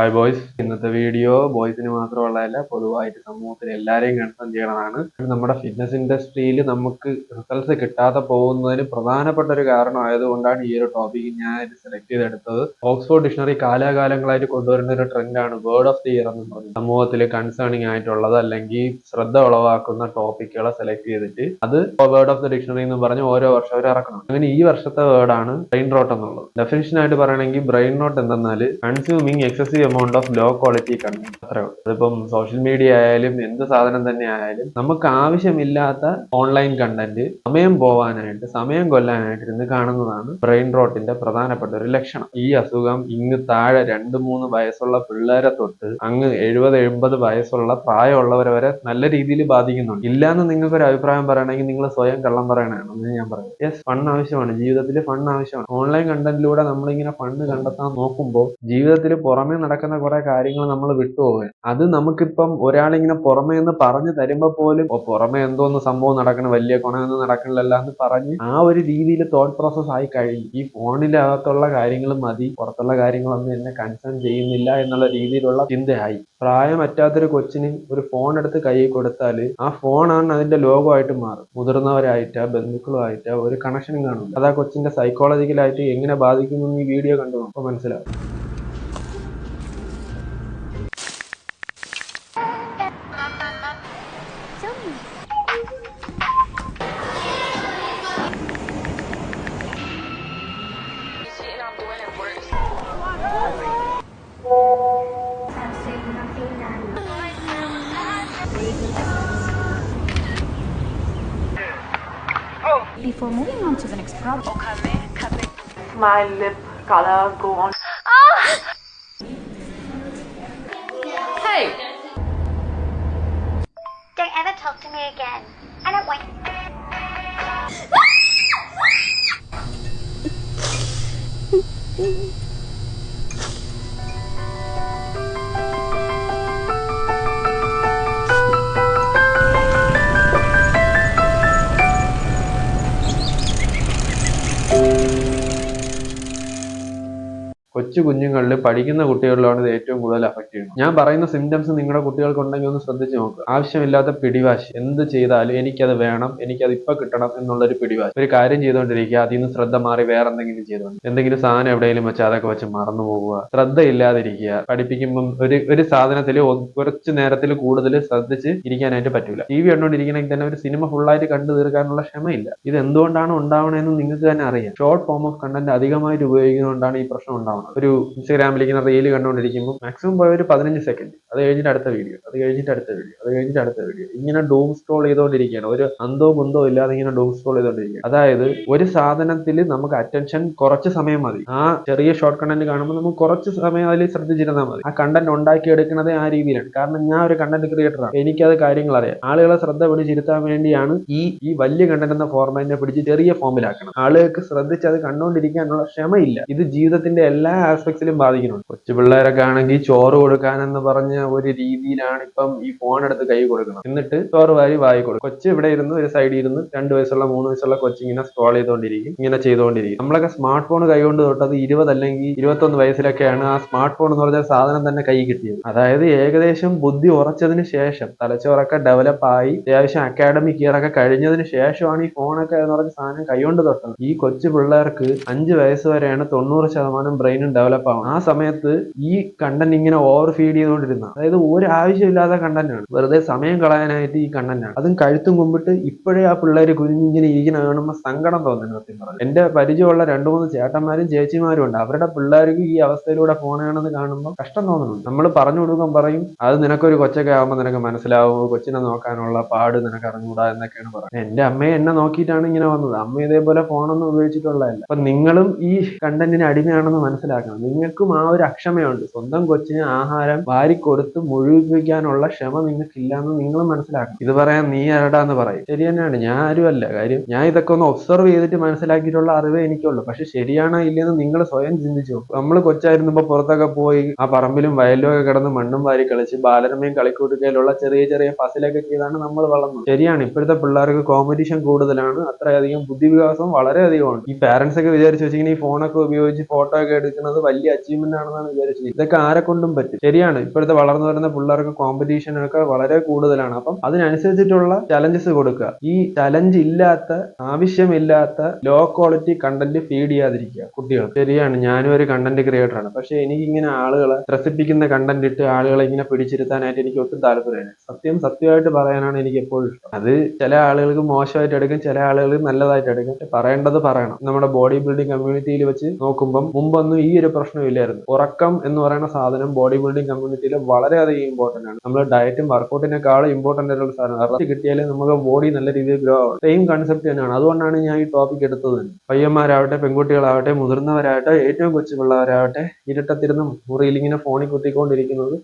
Hi boys ഇന്നത്തെ video ബോയ്സിന് മാത്രമുള്ളതല്ല പൊതുവായിട്ട് സമൂഹത്തിൽ എല്ലാവരെയും കൺസേൺ ചെയ്യണതാണ്. നമ്മുടെ ഫിറ്റ്നസ് ഇൻഡസ്ട്രിയിൽ നമുക്ക് റിസൾട്ട്സ് കിട്ടാതെ പോകുന്നതിന് പ്രധാനപ്പെട്ട ഒരു കാരണമായതുകൊണ്ടാണ് ഈ ഒരു ടോപ്പിക് ഞാൻ സെലക്ട് ചെയ്തെടുത്തത്. ഓക്സ്ഫോർഡ് ഡിക്ഷണറി കാലാകാലങ്ങളായിട്ട് കൊണ്ടുവരുന്ന ഒരു ട്രെൻഡാണ് വേർഡ് ഓഫ് ദി ഇയർ എന്ന് പറയുന്നത്. സമൂഹത്തിൽ കൺസേണിങ് ആയിട്ടുള്ളത് അല്ലെങ്കിൽ ശ്രദ്ധ ഉളവാക്കുന്ന ടോപ്പിക്കുകളെ സെലക്ട് ചെയ്തിട്ട് അത് വേർഡ് ഓഫ് ദി ഡിക്ഷണറി എന്ന് പറഞ്ഞ് ഓരോ വർഷം അവർ ഇറക്കണം. അങ്ങനെ ഈ വർഷത്തെ വേർഡാണ് ബ്രെയിൻ റോട്ട് എന്നുള്ളത്. ഡെഫിനിഷൻ ആയിട്ട് പറയുകയാണെങ്കിൽ ബ്രെയിൻ റോട്ട് എന്തെന്നാൽ consuming excessive amount of low quality content അത്രേ ഉള്ളൂ. അതിപ്പം സോഷ്യൽ മീഡിയ ആയാലും എന്ത് സാധനം തന്നെ ആയാലും നമുക്ക് ആവശ്യമില്ലാത്ത ഓൺലൈൻ കണ്ടന്റ് സമയം പോവാനായിട്ട് സമയം കൊല്ലാനായിട്ട് ഇരുന്ന് കാണുന്നതാണ് ബ്രെയിൻ റോട്ടിന്റെ പ്രധാനപ്പെട്ട ഒരു ലക്ഷണം. ഈ അസുഖം ഇങ്ങ് താഴെ രണ്ട് മൂന്ന് വയസ്സുള്ള പിള്ളേരെ തൊട്ട് അങ്ങ് എഴുപത് എൺപത് വയസ്സുള്ള പ്രായമുള്ളവരെ വരെ നല്ല രീതിയിൽ ബാധിക്കുന്നുണ്ട്. ഇല്ലാന്ന് നിങ്ങൾക്ക് ഒരു അഭിപ്രായം പറയണമെങ്കിൽ നിങ്ങൾ സ്വയം കള്ളം പറയണമെന്ന് ഞാൻ പറയും. യെസ് ഫണ്ട് ആവശ്യമാണ്. ജീവിതത്തിൽ ഫണ്ട് ആവശ്യമാണ്. ഓൺലൈൻ കണ്ടന്റിലൂടെ നമ്മളിങ്ങനെ ഫണ്ട് കണ്ടെത്താൻ നോക്കുമ്പോൾ ജീവിതത്തിൽ പുറമേ നടക്കുന്ന കുറെ കാര്യങ്ങൾ നമ്മൾ വിട്ടുപോകുക അത് നമുക്കിപ്പം ഒരാളിങ്ങനെ പുറമേ നിന്ന് പറഞ്ഞു തരുമ്പോൾ പോലും "ഓ, പുറമേ എന്തോന്ന് സംഭവം നടക്കണം? വലിയ ഗുണമൊന്നും നടക്കണില്ലല്ല എന്ന് പറഞ്ഞ് ആ ഒരു രീതിയിൽ തോട്ട് പ്രോസസ് ആയി കഴിഞ്ഞു ഈ ഫോണിനകത്തുള്ള കാര്യങ്ങൾ മതി പുറത്തുള്ള കാര്യങ്ങളൊന്നും എന്നെ കൺസേൺ ചെയ്യുന്നില്ല എന്നുള്ള രീതിയിലുള്ള ചിന്തയായി. പ്രായമറ്റാത്തൊരു കൊച്ചിന് ഒരു ഫോൺ എടുത്ത് കയ്യിൽ കൊടുത്താൽ ആ ഫോണാണ് അതിന്റെ ലോകമായിട്ട് മാറും. മുതിർന്നവരായിട്ട് ബന്ധുക്കളുമായിട്ട് ഒരു കണക്ഷനും കാണും അതാ കൊച്ചിന്റെ സൈക്കോളജിക്കലായിട്ട് എങ്ങനെ ബാധിക്കുന്നു ഈ വീഡിയോ കണ്ടു. നോക്കുമ്പോൾ മനസ്സിലാവും. Before moving on to the next problem, oh, My lip color go on. Ah! Hey! Don't ever talk to me again. I don't want. കൊച്ചു കുഞ്ഞുങ്ങളിൽ പഠിക്കുന്ന കുട്ടികളിലാണ് ഇത് ഏറ്റവും കൂടുതൽ അഫക്ട് ചെയ്യുന്നത്. ഞാൻ പറയുന്ന സിംറ്റംസ് നിങ്ങളുടെ കുട്ടികൾക്ക് ഉണ്ടെങ്കിൽ ഒന്ന് ശ്രദ്ധിച്ച് നോക്കുക ആവശ്യമില്ലാത്ത പിടിവാശി. എന്ത് ചെയ്താലും എനിക്കത് വേണം എനിക്കത് ഇപ്പൊ കിട്ടണം എന്നുള്ളൊരു പിടിവാശി. ഒരു കാര്യം ചെയ്തുകൊണ്ടിരിക്കുക അതിൽ നിന്ന് ശ്രദ്ധ മാറി വേറെ എന്തെങ്കിലും ചെയ്തുകൊണ്ട്. എന്തെങ്കിലും സാധനം എവിടെയെങ്കിലും വെച്ച് അതൊക്കെ വെച്ച് മറന്നു പോകുക. ശ്രദ്ധയില്ലാതിരിക്കുക. പഠിപ്പിക്കുമ്പം ഒരു ഒരു സാധനത്തിൽ കുറച്ച് നേരത്തിൽ കൂടുതൽ ശ്രദ്ധിച്ച് ഇരിക്കാനായിട്ട് പറ്റില്ല ടി വി കണ്ടുകൊണ്ടിരിക്കണമെങ്കിൽ തന്നെ ഒരു സിനിമ ഫുള്ളായിട്ട് കണ്ടു തീർക്കാനുള്ള ക്ഷമയില്ല. ഇത് എന്തുകൊണ്ടാണ് ഉണ്ടാവണമെന്ന് നിങ്ങൾക്ക് തന്നെ അറിയാം. ഷോർട്ട് ഫോം ഓഫ് കണ്ടന്റ് അധികമായിട്ട് ഉപയോഗിക്കുന്നതുകൊണ്ടാണ് ഈ പ്രശ്നം ഉണ്ടാവുന്നത്. ഒരു ഇൻസ്റ്റാഗ്രാമിൽ ഇങ്ങനെ റീൽ കണ്ടുകൊണ്ടിരിക്കുമ്പോൾ മാക്സിമം പോയ ഒരു പതിനഞ്ച് സെക്കൻഡ് അത് കഴിഞ്ഞിട്ട് അടുത്ത വീഡിയോ അത് കഴിഞ്ഞിട്ട് അടുത്ത വീഡിയോ അത് കഴിഞ്ഞിട്ട് അടുത്ത വീഡിയോ ഇങ്ങനെ ഡൂം സ്ക്രോൾ ചെയ്തുകൊണ്ടിരിക്കുകയാണ്. ഒരു അന്തോ മുന്തോ ഇല്ലാതെ ഇങ്ങനെ ഡൂം സ്ക്രോൾ ചെയ്തുകൊണ്ടിരിക്കുകയാണ്. അതായത് ഒരു സാധനത്തിൽ നമുക്ക് അറ്റൻഷൻ കുറച്ച് സമയം മതി. ആ ചെറിയ ഷോർട്ട് കണ്ടന്റ് കാണുമ്പോൾ നമുക്ക് കുറച്ച് സമയം അതിൽ ശ്രദ്ധിച്ചിരുന്നാൽ മതി. ആ കണ്ടന്റ് ഉണ്ടാക്കി ഉണ്ടാക്കിയെടുക്കുന്നത് ആ രീതിയിലാണ്. കാരണം ഞാൻ ഒരു കണ്ടന്റ് ക്രിയേറ്ററാണ് എനിക്കത് കാര്യങ്ങൾ അറിയാം. ആളുകളെ ശ്രദ്ധ പിടിച്ചിരുത്താൻ വേണ്ടിയാണ് ഈ ഈ വലിയ കണ്ടന്റ് എന്ന ഫോർമാറ്റിനെ പിടിച്ച് ചെറിയ ഫോമിലാക്കണം ആളുകൾക്ക് ശ്രദ്ധിച്ച് അത് കണ്ടുകൊണ്ടിരിക്കാനുള്ള ക്ഷമയില്ല. ഇത് ജീവിതത്തിന്റെ എല്ലാ ആസ്പെക്ട്സിലും ബാധിക്കുന്നുണ്ട്. കൊച്ചു പിള്ളേരൊക്കെ ആണെങ്കിൽ ചോറ് കൊടുക്കാനെന്ന് പറഞ്ഞ ഒരു രീതിയിലാണ് ഇപ്പം ഈ ഫോൺ എടുത്ത് കൈ കൊടുക്കുന്നത്. എന്നിട്ട് ചോറ് വാരി വായി കൊടുക്കും. കൊച്ചു ഇവിടെ ഇരുന്ന് ഒരു സൈഡിൽ ഇരുന്ന് രണ്ട് വയസ്സുള്ള മൂന്ന് വയസ്സുള്ള കൊച്ചു ഇങ്ങനെ സ്ക്രോൾ ചെയ്തുകൊണ്ടിരിക്കും ഇങ്ങനെ ചെയ്തുകൊണ്ടിരിക്കും നമ്മളൊക്കെ സ്മാർട്ട് ഫോൺ കൈകൊണ്ട് തൊട്ടത് ഇരുപത് അല്ലെങ്കിൽ ഇരുപത്തൊന്ന് വയസ്സിലൊക്കെയാണ് ആ സ്മാർട്ട് ഫോൺ എന്ന് പറഞ്ഞ സാധനം തന്നെ കൈ കിട്ടിയത്. അതായത് ഏകദേശം ബുദ്ധി ഉറച്ചതിന് ശേഷം തലച്ചോറൊക്കെ ഡെവലപ്പ് ആയി അത്യാവശ്യം അക്കാഡമിക് ഇയർ ഒക്കെ കഴിഞ്ഞതിന് ശേഷമാണ് ഈ ഫോണൊക്കെ എന്ന് പറഞ്ഞ സാധനം കൈകൊണ്ട് തൊട്ടത്. ഈ കൊച്ചു പിള്ളേർക്ക് അഞ്ച് വയസ്സ് വരെയാണ് തൊണ്ണൂറ് ശതമാനം ബ്രെയിനും ഡെവലപ്പ് ആവുന്നത്. ആ സമയത്ത് ഈ കണ്ടന്റ് ഇങ്ങനെ ഓവർ ഫീഡ് ചെയ്തുകൊണ്ടിരുന്ന അതായത് ഒരു ആവശ്യമില്ലാത്ത കണ്ടന്റാണ് വെറുതെ സമയം കളയാനായിട്ട് ഈ കണ്ടന്റാണ് അതും കഴുത്തും കുമ്പിട്ട് ഇപ്പോഴേ ആ പിള്ളേർ കുഞ്ഞിങ്ങനെ ഇരിക്കുന്ന കാണുമ്പോൾ സങ്കടം തോന്നുന്നു സത്യം പറഞ്ഞു എന്റെ പരിചയമുള്ള രണ്ടു മൂന്ന് ചേട്ടന്മാരും ചേച്ചിമാരും ഉണ്ട്. അവരുടെ പിള്ളേർക്ക് ഈ അവസ്ഥയിലൂടെ കാണുന്നത് കാണുമ്പോൾ കഷ്ടം തോന്നുന്നു നമ്മൾ പറഞ്ഞു കൊടുക്കാൻ പറയും അത് നിനക്കൊരു കൊച്ചൊക്കെ ആകുമ്പോൾ നിനക്ക് മനസ്സിലാവും. കൊച്ചിനെ നോക്കാനുള്ള പാട് നിനക്ക് അറിഞ്ഞൂടാ എന്നൊക്കെയാണ് പറയുന്നത്. എന്റെ അമ്മയെ എന്നെ നോക്കിയിട്ടാണ് ഇങ്ങനെ വന്നത്. അമ്മ ഇതേപോലെ ഫോണൊന്നും ഉപയോഗിച്ചിട്ടുള്ളതല്ല. അപ്പൊ നിങ്ങളും ഈ കണ്ടന്റിന് അടിമയാണെന്ന് മനസ്സിലാക്കണം. നിങ്ങൾക്കും ആ ഒരു അക്ഷമയുണ്ട്. സ്വന്തം കൊച്ചിന് ആഹാരം വാരി കൊടുത്ത് മുഴുവിപ്പിക്കാനുള്ള ക്ഷമ നിങ്ങൾക്ക് ഇല്ലാന്ന് നിങ്ങൾ മനസ്സിലാക്കണം. ഇത് പറയാൻ നീ ആരടാന്ന് പറയും. ശരി തന്നെയാണ്. ഞാൻ ആരുമല്ല. കാര്യം ഞാൻ ഇതൊക്കെ ഒന്ന് ഒബ്സർവ് ചെയ്തിട്ട് മനസ്സിലാക്കിയിട്ടുള്ള അറിവേ എനിക്കുള്ളൂ. പക്ഷെ ശരിയാണോ ഇല്ലെന്ന് നിങ്ങൾ സ്വയം ചിന്തിച്ചു നമ്മൾ കൊച്ചായിരുന്നപ്പോ പുറത്തൊക്കെ പോയി ആ പറമ്പിലും വയലിലൊക്കെ കിടന്ന് മണ്ണും വാരി കളിച്ച് ബാലരമയും കളിക്കൂട്ടുകയിലുള്ള ചെറിയ ചെറിയ ഫസിലൊക്കെ ചെയ്താണ് നമ്മൾ വളർന്നത്. ശരിയാണ്. ഇപ്പോഴത്തെ പിള്ളേർക്ക് കോമ്പറ്റീഷൻ കൂടുതലാണ്. അത്രയധികം ബുദ്ധിവികാസം വളരെയധികമാണ്. ഈ പാരന്റ്സ് ഒക്കെ വിചാരിച്ചു വെച്ചിങ്ങനെ ഈ ഫോണൊക്കെ ഉപയോഗിച്ച് ഫോട്ടോ ഒക്കെ എടുക്കുന്നത് വലിയ അച്ചീവ്മെന്റ് ആണെന്നാണ് വിചാരിച്ചത്. ഇതൊക്കെ ആരെ കൊണ്ടും പറ്റും. ശരിയാണ്. ഇപ്പോഴത്തെ വളർന്നു വരുന്ന പിള്ളേർക്ക് കോമ്പറ്റീഷൻ ഒക്കെ വളരെ കൂടുതലാണ്. അപ്പം അതിനനുസരിച്ചിട്ടുള്ള ചലഞ്ചസ് കൊടുക്കുക. ഈ ചലഞ്ച് ഇല്ലാത്ത ആവശ്യമില്ലാത്ത ലോ ക്വാളിറ്റി കണ്ടന്റ് ഫീഡ് ചെയ്യാതിരിക്കുക കുട്ടികൾ ശരിയാണ്. ഞാനും ഒരു കണ്ടന്റ് ക്രിയേറ്റർ ആണ്. പക്ഷെ എനിക്ക് ഇങ്ങനെ ആളുകളെ ത്രസിപ്പിക്കുന്ന കണ്ടന്റ് ഇട്ട് ആളുകളെ ഇങ്ങനെ പിടിച്ചിരുത്താനായിട്ട് എനിക്ക് ഒട്ടും താല്പര്യമില്ല. സത്യം സത്യമായിട്ട് പറയാനാണ് എനിക്ക് എപ്പോഴും ഇഷ്ടം. അത് ചില ആളുകൾക്ക് മോശമായിട്ട് എടുക്കും ചില ആളുകൾ നല്ലതായിട്ട് എടുക്കും. പറയേണ്ടത് പറയണം. നമ്മുടെ ബോഡി ബിൽഡിംഗ് കമ്മ്യൂണിറ്റിയിൽ വെച്ച് നോക്കുമ്പം മുമ്പൊന്നും ഈ ഒരു പ്രശ്നം ഇല്ലായിരുന്നു ഉറക്കം എന്ന് പറയുന്ന സാധനം ബോഡി ബിൽഡിംഗ് കമ്മ്യൂണിറ്റിയിൽ വളരെയധികം ഇമ്പോർട്ടന്റ് ആണ്. നമ്മൾ ഡയറ്റും വർക്കൗട്ടിനേക്കാളും ഇമ്പോർട്ടന്റ് ആയിട്ടുള്ള സാധനം. ഇറച്ചി കിട്ടിയാലേ നമുക്ക് ബോഡി നല്ല രീതിയിൽ ഗ്രോ ആവും. സെയിം കൺസെപ്റ്റ് തന്നെയാണ്. അതുകൊണ്ടാണ് ഞാൻ ഈ ടോപ്പിക് എടുത്തത്. തന്നെ പയ്യന്മാരാവട്ടെ പെൺകുട്ടികളാവട്ടെ മുതിർന്നവരാവട്ടെ ഏറ്റവും കൊച്ചു പിള്ളേരാവട്ടെ ഇരുട്ടത്തിരുന്ന് മുറിയിൽ ഇങ്ങനെ ഫോണിൽ കുത്തിക്കൊണ്ടിരിക്കുന്നത്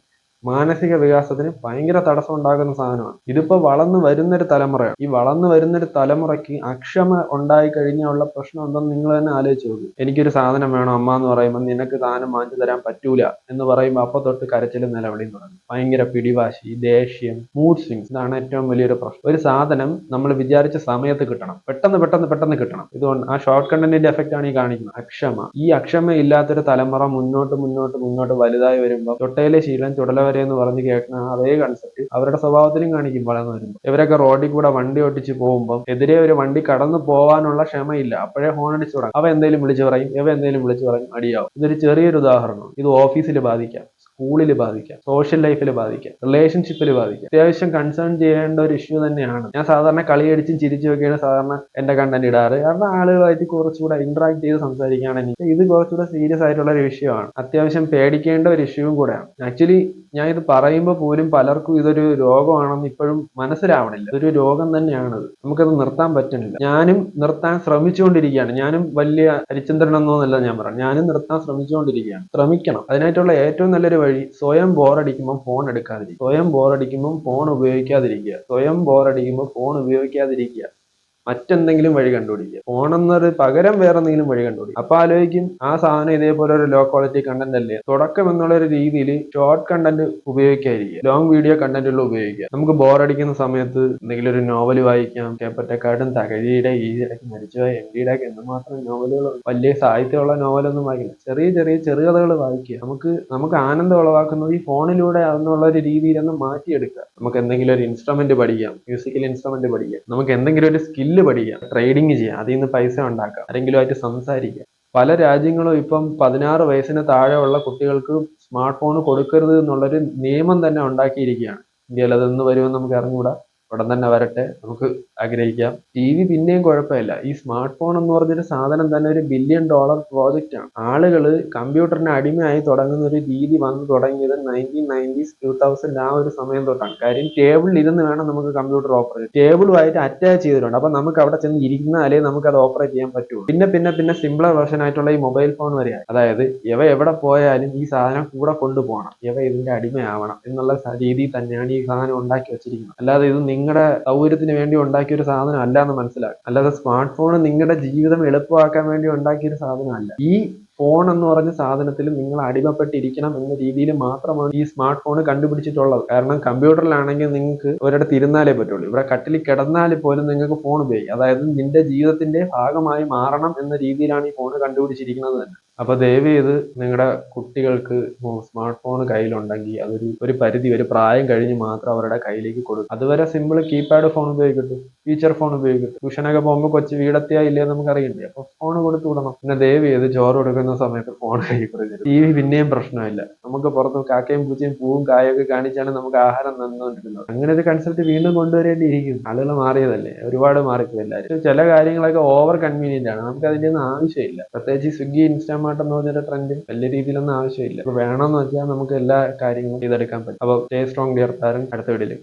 മാനസിക വികാസത്തിന് ഭയങ്കര തടസ്സം ഉണ്ടാകുന്ന സാധനമാണ്. ഇതിപ്പോ വളർന്നു വരുന്നൊരു തലമുറയാണ്. ഈ വളർന്നു വരുന്നൊരു തലമുറയ്ക്ക് അക്ഷമ ഉണ്ടായി കഴിഞ്ഞുള്ള പ്രശ്നം എന്തെന്ന് നിങ്ങൾ തന്നെ ആലോചിച്ച് നോക്കും. എനിക്കൊരു സാധനം വേണം അമ്മ എന്ന് പറയുമ്പോൾ നിനക്ക് സാധനം വാങ്ങിച്ചു തരാൻ പറ്റൂല എന്ന് പറയുമ്പോൾ അപ്പൊ തൊട്ട് കരച്ചിലും നിലവിളിയും തുടങ്ങും. ഭയങ്കര പിടിവാശി ദേഷ്യം മൂഡ് സ്വിങ്സ് ഇതാണ് ഏറ്റവും വലിയൊരു പ്രശ്നം. ഒരു സാധനം നമ്മൾ വിചാരിച്ച സമയത്ത് കിട്ടണം. പെട്ടെന്ന് പെട്ടെന്ന് പെട്ടെന്ന് കിട്ടണം. ഇതുകൊണ്ട് ആ ഷോർട്ട് കണ്ടന്റിന്റെ എഫക്റ്റ് ആണ് ഈ കാണിക്കുന്നത്. അക്ഷമ. ഈ അക്ഷമ ഇല്ലാത്തൊരു തലമുറ മുന്നോട്ട് മുന്നോട്ട് മുന്നോട്ട് വലുതായി വരുമ്പോൾ തൊട്ടയിലെ ശീലം ചുടലവരെ എന്ന് പറഞ്ഞു കേൾക്കുന്ന അതേ കൺസെപ്റ്റ് അവരുടെ സ്വഭാവത്തിലും കാണിക്കും വളർന്നു വരുമ്പോൾ. ഇവരൊക്കെ റോഡിൽ കൂടെ വണ്ടി ഓട്ടിച്ച് പോകുമ്പോൾ എതിരെ ഒരു വണ്ടി കടന്നു പോകാനുള്ള ക്ഷമയില്ല. അപ്പോഴേ ഹോൺ അടിച്ചു തുടങ്ങും. അവ എന്തെങ്കിലും വിളിച്ചു പറയും ഇവ എന്തെങ്കിലും വിളിച്ചു പറയും അടിയാവും ഇതൊരു ചെറിയൊരു ഉദാഹരണം ഇത് ഓഫീസിൽ ബാധിക്കാം. സ്കൂളിൽ ബാധിക്കാം സോഷ്യൽ ലൈഫിൽ ബാധിക്കാം റിലേഷൻഷിപ്പിൽ ബാധിക്കാം. അത്യാവശ്യം കൺസേൺ ചെയ്യേണ്ട ഒരു ഇഷ്യൂ തന്നെയാണ്. ഞാൻ സാധാരണ കളിയടിച്ചും ചിരിച്ചും ഒക്കെയാണ് സാധാരണ എന്റെ കണ്ടന്റ് ഇടാറ്. കാരണം ആളുകളായിട്ട് കുറച്ചുകൂടെ ഇന്ററാക്ട് ചെയ്ത് സംസാരിക്കുകയാണ് എനിക്ക് ഇത് കുറച്ചുകൂടെ സീരിയസ് ആയിട്ടുള്ള ഒരു വിഷയമാണ്. അത്യാവശ്യം പേടിക്കേണ്ട ഒരു ഇഷ്യൂവും കൂടെയാണ്. ആക്ച്വലി ഞാൻ ഇത് പറയുമ്പോൾ പോലും പലർക്കും ഇതൊരു രോഗമാണെന്ന് ഇപ്പോഴും മനസ്സിലാവണില്ല. ഇതൊരു രോഗം തന്നെയാണത്. നമുക്കത് നിർത്താൻ പറ്റുന്നില്ല. ഞാനും നിർത്താൻ ശ്രമിച്ചുകൊണ്ടിരിക്കുകയാണ്. ഞാനും വലിയ ഹരിചന്ദ്രനൊന്നുമല്ല ഞാൻ പറഞ്ഞു ഞാനും നിർത്താൻ ശ്രമിച്ചുകൊണ്ടിരിക്കുകയാണ്. ശ്രമിക്കണം. അതിനായിട്ടുള്ള ഏറ്റവും നല്ലൊരു വഴി സ്വയം ബോറടിക്കുമ്പോൾ ഫോൺ എടുക്കാതിരിക്കുക. സ്വയം ബോറടിക്കുമ്പോൾ ഫോൺ ഉപയോഗിക്കാതിരിക്കുക. സ്വയം ബോറടിക്കുമ്പോൾ ഫോൺ ഉപയോഗിക്കാതിരിക്കുക. മറ്റെന്തെങ്കിലും വഴി കണ്ടുപിടിക്കുക. ഫോണെന്നൊരു പകരം വേറെ എന്തെങ്കിലും വഴി കണ്ടുപിടിക്കുക. അപ്പൊ ആലോചിക്കും ആ സാധനം ഇതേപോലെ ഒരു ലോ ക്വാളിറ്റി കണ്ടന്റ് അല്ലേ? തുടക്കം എന്നുള്ള ഒരു രീതിയിൽ ഷോർട്ട് കണ്ടന്റ് ഉപയോഗിക്കാതിരിക്കുക ലോങ് വീഡിയോ കണ്ടന്റുകൾ ഉപയോഗിക്കുക. നമുക്ക് ബോറടിക്കുന്ന സമയത്ത് എന്തെങ്കിലും ഒരു നോവൽ വായിക്കാം. കേപ്പറ്റക്കാടും തകഴിയുടെ ഈ ഇടയ്ക്ക് മരിച്ചുപോയ എം ഡിയുടെ എന്തുമാത്രം നോവലുകൾ വലിയ സാഹിത്യമുള്ള നോവലൊന്നും വായിക്കില്ല. ചെറിയ ചെറിയ ചെറുകഥകൾ വായിക്കുക. നമുക്ക് നമുക്ക് ആനന്ദം ഉളവാക്കുന്നത് ഈ ഫോണിലൂടെ എന്നുള്ള ഒരു രീതിയിലൊന്ന് മാറ്റിയെടുക്കുക. നമുക്ക് എന്തെങ്കിലും ഒരു ഇൻസ്ട്രുമെന്റ് പഠിക്കാം. മ്യൂസിക്കൽ ഇൻസ്ട്രുമെന്റ് പഠിക്കാം. നമുക്ക് എന്തെങ്കിലും ഒരു സ്കില്ല് പഠിക്കാം ട്രേഡിങ് ചെയ്യാം അതിൽ നിന്ന് പൈസ ഉണ്ടാക്കുക ആരെങ്കിലും ആയിട്ട് സംസാരിക്കാം പല രാജ്യങ്ങളും ഇപ്പം പതിനാറ് വയസ്സിന് താഴെയുള്ള കുട്ടികൾക്ക് സ്മാർട്ട് ഫോൺ കൊടുക്കരുത് എന്നുള്ളൊരു നിയമം തന്നെ ഉണ്ടാക്കിയിരിക്കുകയാണ്. ഇന്ത്യയിൽ അതൊന്ന് വരുമെന്ന് നമുക്ക് അറിഞ്ഞുകൂടാ. ഉടൻ തന്നെ വരട്ടെ നമുക്ക് ആഗ്രഹിക്കാം. ടി വി പിന്നെയും കുഴപ്പമില്ല. ഈ സ്മാർട്ട് ഫോൺ എന്ന് പറഞ്ഞൊരു സാധനം തന്നെ ഒരു ബില്യൺ ഡോളർ പ്രോജക്റ്റ് ആണ്. ആളുകൾ കമ്പ്യൂട്ടറിന് അടിമയായി തുടങ്ങുന്ന ഒരു രീതി വന്നു തുടങ്ങിയത് നയന്റീൻ നയന്റീസ് ടൂ തൗസൻഡ് ആ ഒരു സമയം തൊട്ടാണ്. കാര്യം ടേബിളിൽ ഇരുന്ന് വേണം നമുക്ക് കമ്പ്യൂട്ടർ ഓപ്പറേറ്റ് ടേബിളുമായിട്ട് അറ്റാച്ച് ചെയ്തിട്ടുണ്ട്. അപ്പൊ നമുക്ക് അവിടെ ചെന്ന് ഇരിക്കുന്നാലേ നമുക്ക് അത് ഓപ്പറേറ്റ് ചെയ്യാൻ പറ്റുള്ളൂ. പിന്നെ പിന്നെ പിന്നെ സിംപ്ലർ വെർഷൻ ആയിട്ടുള്ള ഈ മൊബൈൽ ഫോൺ വരെയാണ്. അതായത് ഇവ എവിടെ പോയാലും ഈ സാധനം കൂടെ കൊണ്ടുപോകണം. ഇവ ഇതിന്റെ അടിമയാവണം എന്നുള്ള രീതിയിൽ തന്നെയാണ് ഈ സാധനം ഉണ്ടാക്കി വെച്ചിരിക്കുന്നത്. അല്ലാതെ ഇത് നിങ്ങളുടെ സൗകര്യത്തിന് വേണ്ടി ഉണ്ടാക്കിയ ഒരു സാധനം അല്ല എന്ന് മനസ്സിലാക്കുക അല്ലാതെ സ്മാർട്ട് ഫോൺ നിങ്ങളുടെ ജീവിതം എളുപ്പമാക്കാൻ വേണ്ടി ഉണ്ടാക്കിയ ഒരു സാധനമല്ല. ഈ ഫോൺ എന്ന് പറഞ്ഞ സാധനത്തിൽ നിങ്ങൾ അടിമപ്പെട്ടിരിക്കണം എന്ന രീതിയിൽ മാത്രമാണ് ഈ സ്മാർട്ട് ഫോൺ കണ്ടുപിടിച്ചിട്ടുള്ളത്. കാരണം കമ്പ്യൂട്ടറിലാണെങ്കിൽ നിങ്ങൾക്ക് ഒരിടത്ത് ഇരുന്നാലേ പറ്റുള്ളൂ. ഇവിടെ കട്ടിൽ കിടന്നാൽ പോലും നിങ്ങൾക്ക് ഫോൺ ഉപയോഗിക്കാം. അതായത് നിന്റെ ജീവിതത്തിന്റെ ഭാഗമായി മാറണം എന്ന രീതിയിലാണ് ഈ ഫോൺ കണ്ടുപിടിച്ചിരിക്കുന്നത് തന്നെ. അപ്പൊ ദയവ് ചെയ്ത് നിങ്ങളുടെ കുട്ടികൾക്ക് സ്മാർട്ട് ഫോൺ കയ്യിലുണ്ടെങ്കിൽ അതൊരു ഒരു പരിധി ഒരു പ്രായം കഴിഞ്ഞ് മാത്രം അവരുടെ കയ്യിലേക്ക് കൊടുക്കും അതുവരെ സിമ്പിൾ കീപാഡ് ഫോൺ ഉപയോഗിക്കട്ടെ ഫീച്ചർ ഫോൺ ഉപയോഗിക്കട്ടെ. ട്യൂഷനൊക്കെ പോകുമ്പോൾ കൊച്ചു വീടെത്തിയാ ഇല്ലേ നമുക്ക് അറിയണ്ടേ? അപ്പൊ ഫോൺ കൊടുത്തു വിടണം. പിന്നെ ദയവ് ചെയ്ത് ചോറ് കൊടുക്കുന്ന സമയത്ത് ഫോൺ കൈ കൊടുക്കരുത് ടി വി പിന്നെയും പ്രശ്നമില്ല. നമുക്ക് പുറത്ത് കാക്കയും പൂച്ചയും പൂവും കായൊക്കെ കാണിച്ചാണ് നമുക്ക് ആഹാരം തന്നുകൊണ്ടിരുന്നത്. അങ്ങനെ ഒരു കൺസെപ്റ്റ് വീണ്ടും കൊണ്ടുവരേണ്ടിയിരിക്കും ആളുകൾ മാറിയതല്ലേ? ഒരുപാട് മാറിപ്പോയി എല്ലാവരും ചില കാര്യങ്ങളൊക്കെ ഓവർ കൺവീനിയന്റ് ആണ്. നമുക്ക് അതിന്റെ ഒന്നും ആവശ്യമില്ല. പ്രത്യേകിച്ച് സ്വിഗ്ഗി ഇൻസ്റ്റാമാർട്ട് എന്ന് പറഞ്ഞൊരു ട്രെൻഡ് വലിയ രീതിയിലൊന്നും ആവശ്യമില്ല. വേണമെന്ന് വെച്ചാൽ നമുക്ക് എല്ലാ കാര്യങ്ങളും ചെയ്തെടുക്കാൻ പറ്റും. അപ്പോൾ സ്റ്റേ സ്ട്രോങ് ഡിയർ പാരന്റ് അടുത്ത വീഡിയോയിൽ